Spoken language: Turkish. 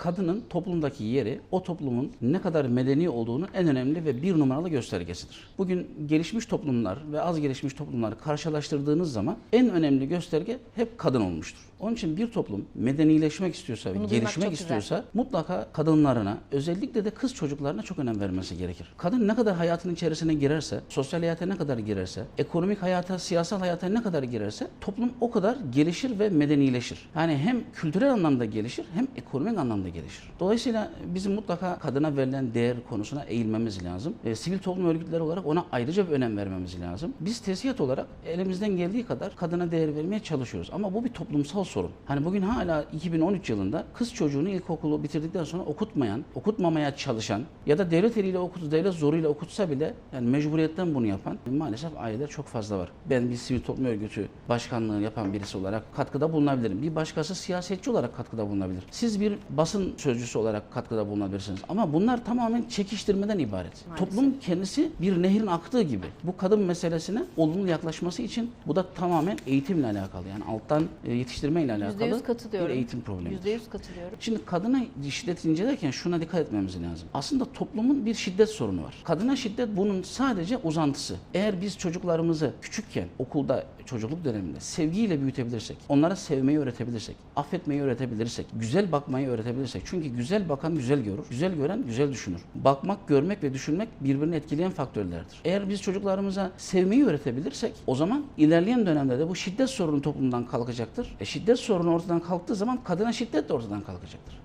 kadının toplumdaki yeri o toplumun ne kadar medeni olduğunu en önemli ve bir numaralı göstergesidir. Bugün gelişmiş toplumlar ve az gelişmiş toplumları karşılaştırdığınız zaman en önemli gösterge hep kadın olmuştur. Onun için bir toplum medenileşmek istiyorsa, Bunu gelişmek çok güzel. istiyorsa mutlaka kadınlarına, özellikle de kız çocuklarına çok önem vermesi gerekir. Kadın ne kadar hayatın içerisine girerse, sosyal hayata ne kadar girerse, ekonomik hayata, siyasal hayata ne kadar girerse toplum o kadar gelişir ve medenileşir. Yani hem kültürel anlamda gelişir hem ekonomik anlamda gelişir. Dolayısıyla bizim mutlaka kadına verilen değer konusuna eğilmemiz lazım. E, sivil toplum örgütleri olarak ona ayrıca bir önem vermemiz lazım. Biz tesiyat olarak elimizden geldiği kadar kadına değer vermeye çalışıyoruz. Ama bu bir toplumsal sorun. Hani bugün hala 2013 yılında kız çocuğunu ilkokulu bitirdikten sonra okutmayan, okutmamaya çalışan ya da devlet eliyle okut, devlet zoruyla okutsa bile yani mecburiyetten bunu yapan maalesef aileler çok fazla var. Ben bir sivil toplum örgütü başkanlığı yapan birisi olarak katkıda bulunabilirim. Bir başkası siyasetçi olarak katkıda bulunabilir. Siz bir basın sözcüsü olarak katkıda bulunabilirsiniz. Ama bunlar tamamen çekiştirmeden ibaret. Toplum kendisi bir nehrin aktığı gibi. Bu kadın meselesine olumlu yaklaşması için bu da tamamen eğitimle alakalı. Yani alttan e, yetiştirmeyle alakalı %100 katılıyorum. bir eğitim problemi. %100 katılıyorum. Şimdi kadına şiddet incelerken şuna dikkat etmemiz lazım. Aslında toplumun bir şiddet sorunu var. Kadına şiddet bunun sadece uzantısı. Eğer biz çocuklarımızı küçükken okulda çocukluk döneminde sevgiyle büyütebilirsek, onlara sevmeyi öğretebilirsek, affetmeyi öğretebilirsek, güzel bakmayı öğretebilirsek. Çünkü güzel bakan güzel görür, güzel gören güzel düşünür. Bakmak, görmek ve düşünmek birbirini etkileyen faktörlerdir. Eğer biz çocuklarımıza sevmeyi öğretebilirsek o zaman ilerleyen dönemde de bu şiddet sorunu toplumdan kalkacaktır. E şiddet sorunu ortadan kalktığı zaman kadına şiddet de ortadan kalkacaktır.